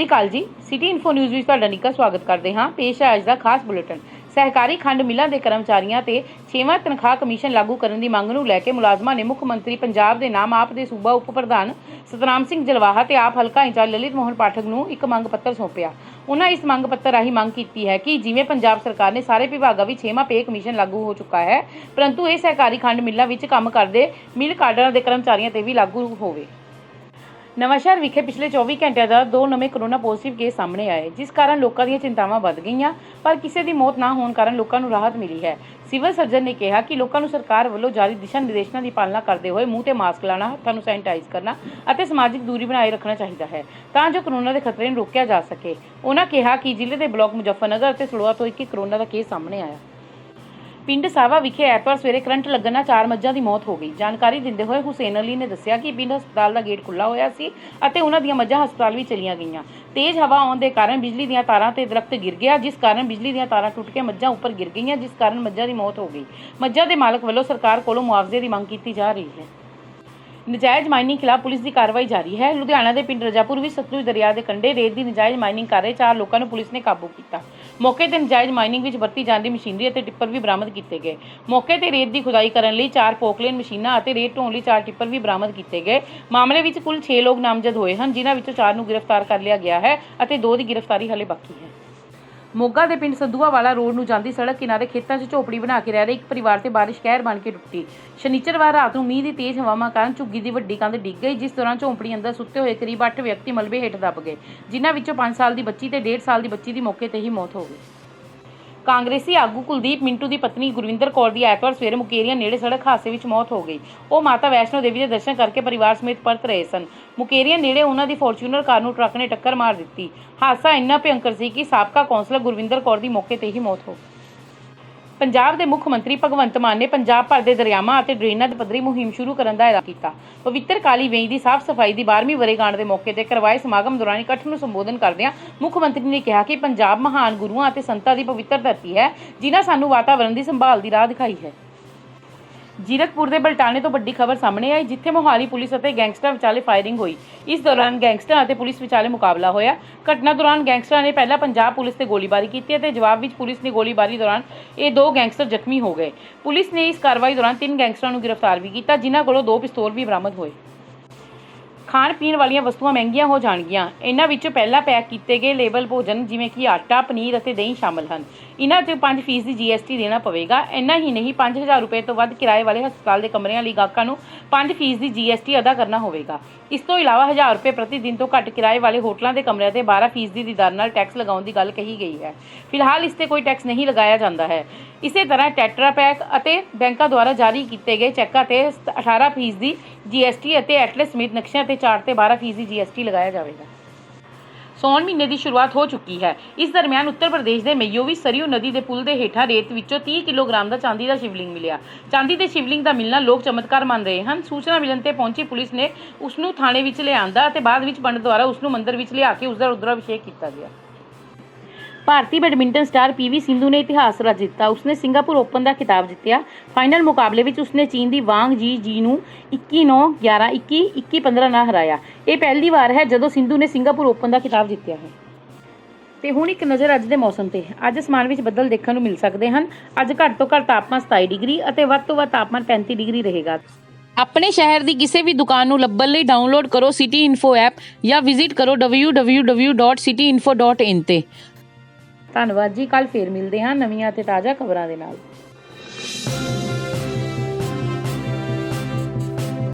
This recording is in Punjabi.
ਸ੍ਰੀ ਅਕਾਲ ਜੀ। ਸਿਟੀ ਇਨਫੋ ਨਿਊਜ਼ ਵਿੱਚ ਤੁਹਾਡਾ ਨਿੱਘਾ ਸਵਾਗਤ ਕਰਦੇ ਹਾਂ। ਪੇਸ਼ ਹੈ ਅੱਜ ਦਾ ਖਾਸ ਬੁਲੇਟਿਨ। ਸਹਿਕਾਰੀ ਖੰਡ ਮਿਲਾਂ ਦੇ ਕਰਮਚਾਰੀਆਂ ਤੇ 6ਵਾਂ ਤਨਖਾਹ ਕਮਿਸ਼ਨ ਲਾਗੂ ਕਰਨ ਦੀ ਮੰਗ ਨੂੰ ਲੈ ਕੇ ਮੁਲਾਜ਼ਮਾਂ ਨੇ ਮੁੱਖ ਮੰਤਰੀ ਪੰਜਾਬ ਦੇ ਨਾਮ ਆਪ ਦੇ ਸੂਬਾ ਉਪ ਪ੍ਰਧਾਨ ਸਤਨਾਮ ਸਿੰਘ ਜਲਵਾਹਾ ਤੇ ਆਪ ਹਲਕਾ ਇੰਚਾਰਜ ਲਲਿਤ ਮੋਹਨ ਪਾਠਕ ਨੂੰ ਇੱਕ ਮੰਗ ਪੱਤਰ ਸੌਂਪਿਆ। ਉਹਨਾਂ ਇਸ ਮੰਗ ਪੱਤਰ ਰਾਹੀਂ ਮੰਗ ਕੀਤੀ ਹੈ ਕਿ ਜਿਵੇਂ ਪੰਜਾਬ ਸਰਕਾਰ ਨੇ ਸਾਰੇ ਵਿਭਾਗਾਂ ਵਿੱਚ 6ਵਾਂ ਪੇ ਕਮਿਸ਼ਨ ਲਾਗੂ ਹੋ ਚੁੱਕਾ ਹੈ, ਪਰੰਤੂ ਇਹ ਸਹਿਕਾਰੀ ਖੰਡ ਮਿੱਲਾਂ ਵਿੱਚ ਕੰਮ ਕਰਦੇ ਮਿਲ ਕਾਡਰਾਂ ਦੇ ਕਰਮਚਾਰੀਆਂ ਤੇ ਵੀ ਲਾਗੂ ਹੋਵੇ। ਨਵਾਂਸ਼ਹਿਰ ਵਿਖੇ ਪਿਛਲੇ 24 ਘੰਟਿਆਂ ਦਾ ਦੋ ਨਵੇਂ ਕਰੋਨਾ ਪੋਜ਼ਿਟਿਵ ਕੇਸ ਸਾਹਮਣੇ ਆਏ, ਜਿਸ ਕਾਰਨ ਲੋਕਾਂ ਦੀਆਂ ਚਿੰਤਾਵਾਂ ਵੱਧ ਗਈਆਂ, ਪਰ ਕਿਸੇ ਦੀ ਮੌਤ ਨਾ ਹੋਣ ਕਾਰਨ ਲੋਕਾਂ ਨੂੰ ਰਾਹਤ ਮਿਲੀ ਹੈ। ਸਿਵਲ ਸਰਜਨ ਨੇ ਕਿਹਾ ਕਿ ਲੋਕਾਂ ਨੂੰ ਸਰਕਾਰ ਵੱਲੋਂ ਜਾਰੀ ਦਿਸ਼ਾ ਨਿਰਦੇਸ਼ਾਂ ਦੀ ਪਾਲਣਾ ਕਰਦੇ ਹੋਏ ਮੂੰਹ ਤੇ ਮਾਸਕ ਲਾਣਾ, ਹੱਥਾਂ ਨੂੰ ਸੈਨੀਟਾਈਜ਼ ਕਰਨਾ ਅਤੇ ਸਮਾਜਿਕ ਦੂਰੀ ਬਣਾਏ ਰੱਖਣਾ ਚਾਹੀਦਾ ਹੈ, ਤਾਂ ਜੋ ਕੋਰੋਨਾ ਦੇ ਖਤਰੇ ਨੂੰ ਰੋਕਿਆ ਜਾ ਸਕੇ। ਉਹਨਾਂ ਕਿਹਾ ਕਿ ਜ਼ਿਲ੍ਹੇ ਦੇ ਬਲਾਕ ਮੁਜ਼ੱਫਰਨਗਰ ਅਤੇ ਸੜੋਆ ਤੋਂ ਇੱਕ ਇੱਕ ਕਰੋਨਾ ਦਾ ਕੇਸ ਸਾਹਮਣੇ ਆਇਆ। ਪਿੰਡ ਸਾਵਾ ਵਿਖੇ ਐਤਵਾਰ ਸਵੇਰੇ ਕਰੰਟ ਲੱਗਣ ਨਾਲ ਚਾਰ ਮੱਝਾਂ ਦੀ ਮੌਤ ਹੋ ਗਈ। ਜਾਣਕਾਰੀ ਦਿੰਦੇ ਹੋਏ ਹੁਸੈਨ ਅਲੀ ਨੇ ਦੱਸਿਆ ਕਿ ਪਿੰਡ ਹਸਪਤਾਲ ਦਾ ਗੇਟ ਖੁੱਲ੍ਹਾ ਹੋਇਆ ਸੀ ਅਤੇ ਉਹਨਾਂ ਦੀਆਂ ਮੱਝਾਂ ਹਸਪਤਾਲ ਵੀ ਚਲੀਆਂ ਗਈਆਂ। ਤੇਜ਼ ਹਵਾ ਆਉਣ ਦੇ ਕਾਰਨ ਬਿਜਲੀ ਦੀਆਂ ਤਾਰਾਂ ਤੇ ਦਰਖਤ ਗਿਰ ਗਿਆ, ਜਿਸ ਕਾਰਨ ਬਿਜਲੀ ਦੀਆਂ ਤਾਰਾਂ ਟੁੱਟ ਕੇ ਮੱਝਾਂ ਉੱਪਰ ਗਿਰ ਗਈਆਂ, ਜਿਸ ਕਾਰਨ ਮੱਝਾਂ ਦੀ ਮੌਤ ਹੋ ਗਈ। ਮੱਝਾਂ ਦੇ ਮਾਲਕ ਵੱਲੋਂ ਸਰਕਾਰ ਕੋਲੋਂ ਮੁਆਵਜ਼ੇ ਦੀ ਮੰਗ ਕੀਤੀ ਜਾ ਰਹੀ ਹੈ। ਨਜਾਇਜ਼ ਮਾਈਨਿੰਗ ਖਿਲਾਫ ਪੁਲਿਸ ਦੀ ਕਾਰਵਾਈ ਜਾਰੀ ਹੈ। ਲੁਧਿਆਣਾ ਦੇ ਪਿੰਡ ਰਜਾਪੁਰ ਵਿੱਚ ਸਤਲੁਜ ਦਰਿਆ ਦੇ ਕੰਢੇ ਰੇਤ ਦੀ ਨਜਾਇਜ਼ ਮਾਈਨਿੰਗ ਕਰ ਰਹੇ ਚਾਰ ਲੋਕਾਂ ਨੂੰ ਪੁਲਿਸ ਨੇ ਕਾਬੂ ਕੀਤਾ। ਮੌਕੇ ਤੇ ਨਜਾਇਜ਼ ਮਾਈਨਿੰਗ ਵਿੱਚ ਵਰਤੀ ਜਾਂਦੀ ਮਸ਼ੀਨਰੀ ਅਤੇ ਟਿੱਪਰ ਵੀ ਬਰਾਮਦ ਕੀਤੇ ਗਏ। ਮੌਕੇ ਤੇ ਰੇਤ ਦੀ ਖੁਦਾਈ ਕਰਨ ਲਈ ਚਾਰ ਪੋਕਲੇਨ ਮਸ਼ੀਨਾਂ ਅਤੇ ਰੇਤ ਢੋਣ ਲਈ ਚਾਰ ਟਿੱਪਰ ਵੀ ਬਰਾਮਦ ਕੀਤੇ ਗਏ। ਮਾਮਲੇ ਵਿੱਚ ਕੁੱਲ 6 ਲੋਕ ਨਾਮਜ਼ਦ ਹੋਏ ਹਨ, ਜਿਨ੍ਹਾਂ ਵਿੱਚੋਂ ਚਾਰ ਨੂੰ ਗ੍ਰਿਫਤਾਰ ਕਰ ਲਿਆ ਗਿਆ ਹੈ ਅਤੇ ਦੋ ਦੀ ਗ੍ਰਿਫਤਾਰੀ ਹਾਲੇ ਬਾਕੀ ਹੈ। ਮੋਗਾ ਦੇ ਪਿੰਡ ਸੰਧੂਆਵਾਲਾ ਰੋਡ ਨੂੰ ਜਾਂਦੀ ਸੜਕ ਕਿਨਾਰੇ ਖੇਤਾਂ 'ਚ ਝੋਪੜੀ ਬਣਾ ਕੇ ਰਹਿ ਰਹੇ ਇੱਕ ਪਰਿਵਾਰ ਤੇ ਬਾਰਿਸ਼, ਕਹਿਰ ਬਣ ਕੇ ਟੁੱਟੀ। ਸ਼ਨੀਚਰਵਾਰ ਰਾਤ ਨੂੰ ਮੀਂਹ ਦੀ ਤੇਜ਼ ਹਵਾਵਾਂ ਕਾਰਨ ਝੁੱਗੀ ਦੀ ਵੱਡੀ ਕੰਧ ਡਿੱਗ ਗਈ, ਜਿਸ ਦੌਰਾਨ ਝੋਪੜੀ ਅੰਦਰ ਸੁੱਤੇ ਹੋਏ ਕਰੀਬ 8 ਵਿਅਕਤੀ ਮਲਬੇ ਹੇਠ ਦੱਬ ਗਏ, ਜਿਨ੍ਹਾਂ ਵਿੱਚੋਂ 5 ਸਾਲ ਦੀ ਬੱਚੀ ਤੇ 1.5 ਸਾਲ ਦੀ ਬੱਚੀ ਦੀ ਮੌਕੇ ਤੇ ਹੀ ਮੌਤ ਹੋ ਗਈ। ਕਾਂਗਰਸੀ ਆਗੂ ਕੁਲਦੀਪ ਮਿੰਟੂ ਦੀ ਪਤਨੀ ਗੁਰਵਿੰਦਰ ਕੌਰ ਦੀ ਐਤਵਾਰ ਸਵੇਰੇ ਮੁਕੇਰੀਆਂ ਨੇੜੇ ਸੜਕ ਹਾਦਸੇ ਵਿੱਚ ਮੌਤ ਹੋ ਗਈ। ਉਹ ਮਾਤਾ ਵੈਸ਼ਨੋ ਦੇਵੀ ਦੇ ਦਰਸ਼ਨ ਕਰਕੇ ਪਰਿਵਾਰ ਸਮੇਤ ਪਰਤ ਰਹੇ ਸਨ। ਮੁਕੇਰੀਆਂ ਨੇੜੇ ਉਹਨਾਂ ਦੀ ਫੋਰਚੂਨਰ ਕਾਰ ਨੂੰ ਟਰੱਕ ਨੇ ਟੱਕਰ ਮਾਰ ਦਿੱਤੀ। ਹਾਦਸਾ ਇੰਨਾ ਭਿਅੰਕਰ ਸੀ ਕਿ ਸਾਬਕਾ ਕੌਂਸਲਰ ਗੁਰਵਿੰਦਰ ਕੌਰ ਦੀ ਮੌਕੇ ਤੇ ਹੀ ਮੌਤ ਹੋ ਗਈ ਪੰਜਾਬ ਦੇ ਮੁੱਖ ਮੰਤਰੀ ਭਗਵੰਤ ਮਾਨ ਨੇ ਪੰਜਾਬ ਭਰ ਦੇ ਦਰਿਆਵਾਂ ਅਤੇ ਡਰੇਨਾਂ ਦੀ ਪੱਧਰੀ ਮੁਹਿੰਮ ਸ਼ੁਰੂ ਕਰਨ ਦਾ ਐਲਾਨ ਕੀਤਾ। ਪਵਿੱਤਰ ਕਾਲੀ ਵੇਈ ਦੀ ਸਾਫ਼ ਸਫ਼ਾਈ ਦੀ 12ਵੀਂ ਵਰ੍ਹੇਗਾਂਠ ਦੇ ਮੌਕੇ ਤੇ ਕਰਵਾਏ ਸਮਾਗਮ ਦੌਰਾਨ ਇਕੱਠ ਨੂੰ ਸੰਬੋਧਨ ਕਰਦਿਆਂ ਮੁੱਖ ਮੰਤਰੀ ਨੇ ਕਿਹਾ ਕਿ ਪੰਜਾਬ ਮਹਾਨ ਗੁਰੂਆਂ ਅਤੇ ਸੰਤਾਂ ਦੀ ਪਵਿੱਤਰ ਧਰਤੀ ਹੈ, ਜਿਨ੍ਹਾਂ ਸਾਨੂੰ ਵਾਤਾਵਰਣ ਦੀ ਸੰਭਾਲ ਦੀ ਰਾਹ ਦਿਖਾਈ ਹੈ। ਜੀਰਕਪੁਰ ਦੇ ਬਲਟਾਣੇ ਤੋਂ ਵੱਡੀ ਖਬਰ ਸਾਹਮਣੇ ਆਈ, ਜਿੱਥੇ ਮੋਹਾਲੀ ਪੁਲਿਸ ਅਤੇ ਗੈਂਗਸਟਰਾਂ ਵਿਚਾਲੇ ਫਾਇਰਿੰਗ ਹੋਈ। ਇਸ ਦੌਰਾਨ ਗੈਂਗਸਟਰਾਂ ਅਤੇ ਪੁਲਿਸ ਵਿਚਾਲੇ ਮੁਕਾਬਲਾ ਹੋਇਆ। ਘਟਨਾ ਦੌਰਾਨ ਗੈਂਗਸਟਰਾਂ ਨੇ ਪਹਿਲਾਂ ਪੰਜਾਬ ਪੁਲਿਸ ਤੇ ਗੋਲੀਬਾਰੀ ਕੀਤੀ ਅਤੇ ਜਵਾਬ ਵਿੱਚ ਪੁਲਿਸ ਨੇ ਗੋਲੀਬਾਰੀ ਦੌਰਾਨ ਇਹ ਦੋ ਗੈਂਗਸਟਰ ਜ਼ਖਮੀ ਹੋ ਗਏ। ਪੁਲਿਸ ਨੇ ਇਸ ਕਾਰਵਾਈ ਦੌਰਾਨ ਤਿੰਨ ਗੈਂਗਸਟਰਾਂ ਨੂੰ ਗ੍ਰਿਫਤਾਰ ਵੀ ਕੀਤਾ, ਜਿਨ੍ਹਾਂ ਕੋਲੋਂ ਦੋ ਪਿਸਤੌਲ ਵੀ ਬਰਾਮਦ ਹੋਏ। ਖਾਣ ਪੀਣ ਵਾਲੀਆਂ ਵਸਤੂਆਂ ਮਹਿੰਗੀਆਂ ਹੋ ਜਾਣਗੀਆਂ। ਇਹਨਾਂ ਵਿੱਚੋਂ ਪਹਿਲਾਂ ਪੈਕ ਕੀਤੇ ਗਏ ਲੇਬਲ ਭੋਜਨ ਜਿਵੇਂ ਕਿ ਆਟਾ, ਪਨੀਰ ਅਤੇ ਦਹੀਂ ਸ਼ਾਮਲ ਹਨ। ਇਹਨਾਂ ਤੇ 5% ਦੀ GST ਦੇਣਾ ਪਵੇਗਾ। ਇੰਨਾ ਹੀ ਨਹੀਂ 5000 ਰੁਪਏ ਤੋਂ ਵੱਧ ਕਿਰਾਏ ਵਾਲੇ ਹਸਪਤਾਲ ਦੇ ਕਮਰਿਆਂ ਲਈ ਗਾਹਕਾਂ ਨੂੰ 5% ਦੀ GST ਅਦਾ ਕਰਨਾ ਹੋਵੇਗਾ। ਇਸ ਤੋਂ ਇਲਾਵਾ 1000 ਰੁਪਏ ਪ੍ਰਤੀ ਦਿਨ ਤੋਂ ਘੱਟ ਕਿਰਾਏ ਵਾਲੇ ਹੋਟਲਾਂ ਦੇ ਕਮਰਿਆਂ ਤੇ 12% ਦੀ ਦਰ ਨਾਲ ਟੈਕਸ ਲਗਾਉਣ ਦੀ ਗੱਲ ਕਹੀ ਗਈ ਹੈ। ਫਿਲਹਾਲ ਇਸ ਤੇ ਕੋਈ ਟੈਕਸ ਨਹੀਂ ਲਗਾਇਆ ਜਾਂਦਾ ਹੈ। ਇਸੇ ਤਰ੍ਹਾਂ ਟੈਟਰਾ ਪੈਕ ਅਤੇ ਬੈਂਕਾਂ ਦੁਆਰਾ ਜਾਰੀ ਕੀਤੇ ਗਏ ਚੈੱਕਾਂ ਤੇ 18% ਦੀ GST ਅਤੇ ਐਟਲਸ ਸਮੇਤ ਨਕਸ਼ਿਆਂ ਤੇ 4 ਤੇ 12% ਦੀ ਲਗਾਇਆ ਜਾਵੇਗਾ। ਸੌਣ ਮਹੀਨੇ ਦੀ ਸ਼ੁਰੂਆਤ ਹੋ ਚੁੱਕੀ ਹੈ। ਇਸ ਦਰਮਿਆਨ ਉੱਤਰ ਪ੍ਰਦੇਸ਼ ਦੇ ਮੇਯੋਵੀ ਸਰਯੂ ਨਦੀ ਦੇ ਪੁਲ ਦੇ ਹੇਠਾਂ ਰੇਤ ਵਿੱਚੋਂ 30 ਕਿਲੋਗ੍ਰਾਮ ਦਾ ਚਾਂਦੀ ਦਾ ਸ਼ਿਵਲਿੰਗ ਮਿਲਿਆ। ਚਾਂਦੀ ਦੇ ਸ਼ਿਵਲਿੰਗ ਦਾ ਮਿਲਣਾ ਲੋਕ ਚਮਤਕਾਰ ਮੰਨ ਰਹੇ ਹਨ। ਸੂਚਨਾ ਮਿਲਣ ਤੇ ਪਹੁੰਚੀ ਪੁਲਿਸ ਨੇ ਉਸ ਨੂੰ ਥਾਣੇ ਵਿੱਚ ਲਿਆਂਦਾ ਅਤੇ ਬਾਅਦ ਵਿੱਚ ਪੰਡਤ ਦੁਆਰਾ ਉਸ ਨੂੰ ਮੰਦਿਰ ਵਿੱਚ ਲਿਆ ਕੇ ਉਸ ਦਾ ਰੁਦਰਾਭਿਸ਼ੇਕ ਕੀਤਾ ਗਿਆ। ਭਾਰਤੀ ਬੈਡਮਿੰਟਨ ਸਟਾਰ ਪੀਵੀ ਸਿੰਧੂ ਨੇ ਇਤਿਹਾਸ ਰਚ ਦਿੱਤਾ। ਉਸਨੇ ਸਿੰਗਾਪੁਰ ਓਪਨ ਦਾ ਖਿਤਾਬ ਜਿੱਤਿਆ। ਫਾਈਨਲ ਮੁਕਾਬਲੇ ਵਿੱਚ ਉਸਨੇ ਚੀਨ ਦੀ ਵਾਂਗ ਜੀ ਜੀ ਨੂੰ 21-9 11-21 21-15 ਨਾਲ ਹਰਾਇਆ। ਇਹ ਪਹਿਲੀ ਵਾਰ ਹੈ ਜਦੋਂ ਸਿੰਧੂ ਨੇ ਸਿੰਗਾਪੁਰ ਓਪਨ ਦਾ ਖਿਤਾਬ ਜਿੱਤਿਆ ਹੈ। ਤੇ ਹੁਣ ਇੱਕ ਨਜ਼ਰ ਅੱਜ ਦੇ ਮੌਸਮ ਤੇ। ਅੱਜ ਅਸਮਾਨ ਵਿੱਚ ਬੱਦਲ ਦੇਖਣ ਨੂੰ ਮਿਲ ਸਕਦੇ ਹਨ। ਅੱਜ ਘੱਟ ਤੋਂ ਘੱਟ ਤਾਪਮਾਨ 27 ਡਿਗਰੀ ਅਤੇ ਵੱਧ ਤੋਂ ਵੱਧ ਤਾਪਮਾਨ 35 ਡਿਗਰੀ ਰਹੇਗਾ। ਆਪਣੇ ਸ਼ਹਿਰ ਦੀ ਕਿਸੇ ਵੀ ਦੁਕਾਨ ਨੂੰ ਲੱਭਣ ਲਈ ਡਾਊਨਲੋਡ ਕਰੋ ਸਿਟੀ ਇਨਫੋ ਐਪ ਜਾਂ ਵਿਜ਼ਿਟ ਕਰੋ www.cityinfo.in ਤੇ। ਧੰਨਵਾਦ ਜੀ ਕੱਲ ਫੇਰ ਮਿਲਦੇ ਹਾਂ ਨਵੀਆਂ ਅਤੇ ਤਾਜ਼ਾ ਖਬਰਾਂ ਦੇ ਨਾਲ।